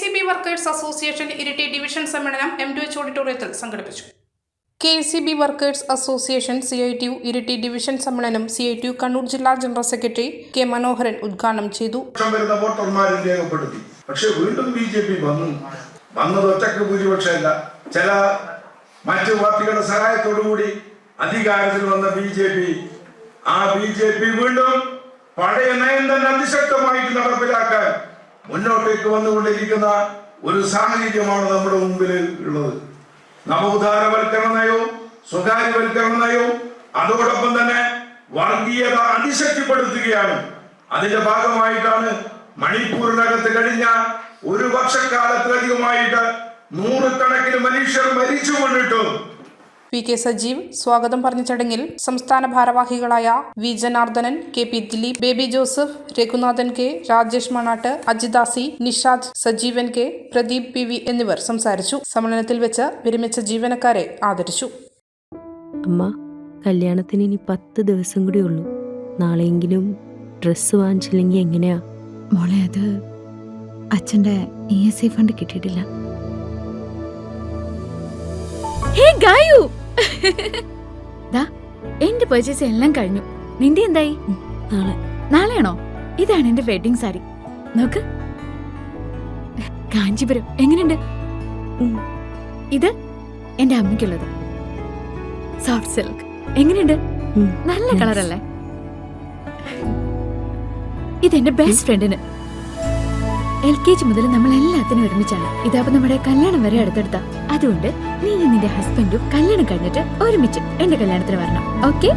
C B workers association Iritty division സമ്മേളനം M two H ഓഡിറ്റോറിയത്തിൽ സംഘടിപ്പിച്ചു. K C B workers association C I T U Iritty division സമ്മേളനം C I T U Kannur ജില്ലാ general secretary K മനോഹരൻ ഉദ്ഘാടനം ചെയ്തു. വരുന്ന രേഖപ്പെടുത്തി. പക്ഷേ വീണ്ടും ബി ജെ പി വന്നു. വന്നത് ഒറ്റയ്ക്ക് ഭൂരിപക്ഷമല്ല. ചില മറ്റു പാർട്ടികളുടെ സഹായത്തോടുകൂടി അധികാരത്തിൽ വന്ന ബി ജെ പി. ആ ബി ജെ പി വീണ്ടും പഴയ നയം തന്നെ അതിശക്തമായിട്ട് നടപ്പിലാക്കാൻ മുന്നോട്ടേക്ക് വന്നുകൊണ്ടിരിക്കുന്ന ഒരു സാഹചര്യമാണ് നമ്മുടെ മുമ്പിൽ ഉള്ളത്. നവോദ്ധാരവൽക്കരണ നയവും സ്വകാര്യവൽക്കരണ നയവും അതോടൊപ്പം തന്നെ വർഗീയത അതിശക്തിപ്പെടുത്തുകയാണ്. അതിന്റെ ഭാഗമായിട്ടാണ് മണിപ്പൂരിനകത്ത് കഴിഞ്ഞ ഒരു വർഷക്കാലത്തിലധികമായിട്ട് നൂറുകണക്കിന് മനുഷ്യർ മരിച്ചു കൊണ്ടിട്ടും പി കെ സജീവ് സ്വാഗതം പറഞ്ഞ ചടങ്ങിൽ സംസ്ഥാന ഭാരവാഹികളായ V Janardhanan K P Dileep Baby Joseph Raghunathan K Rajesh Manattu Ajidasi Nishad Sajeevan K Pradeep P V എന്നിവർ സംസാരിച്ചു. സമ്മേളനത്തിൽ വെച്ച് വിരമിച്ച ജീവനക്കാരെ ആദരിച്ചു. അമ്മ കല്യാണത്തിന് ഇനി പത്ത് ദിവസം കൂടി ഉള്ളൂ. നാളെയെങ്കിലും ഡ്രസ്സ് വാങ്ങിച്ചില്ലെങ്കിൽ എങ്ങനെയാ? മോളെ അത് അച്ഛന്റെ ഇ എസ് ഐ ഫണ്ട് കിട്ടിയിട്ടില്ല. ഹേ ഗായു ദാ എന്റെ പർച്ചേസ് എല്ലാം കഴിഞ്ഞു. നിന്റെ എന്തായി? നാളെ. നാളെയാണോ? ഇതാണ് എന്റെ വെഡിങ് സാരി നോക്ക്. കാഞ്ചിപുരം. എങ്ങനെയുണ്ട്. ഇത് എന്റെ അമ്മയ്ക്കുള്ളത്. സോഫ്റ്റ് സിൽക്ക് എങ്ങനെയുണ്ട്? നല്ല കളറല്ലേ? ഇതെന്റെ ബെസ്റ്റ് ഫ്രണ്ടിന് എൽ കെ ജി മുതൽ നമ്മൾ എല്ലാത്തിനും ഒരുമിച്ചാണ്. ഇതാവുമ്പോ നമ്മുടെ കല്യാണം വരെ അടുത്തെടുത്ത. അതുകൊണ്ട് നീ നിന്റെ ഹസ്ബൻഡും കല്യാണം കഴിഞ്ഞിട്ട് ഒരുമിച്ച് എന്റെ കല്യാണത്തിന് വരണം. ഓക്കെ?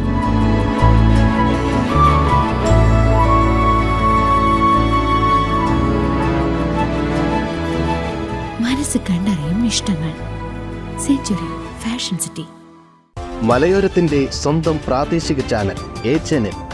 മനസ്സ് കണ്ടറിയും ഇഷ്ടങ്ങൾ. Century fashion city. മലയോരത്തിന്റെ സ്വന്തം പ്രാദേശിക ചാനൽ എ ചാനൽ.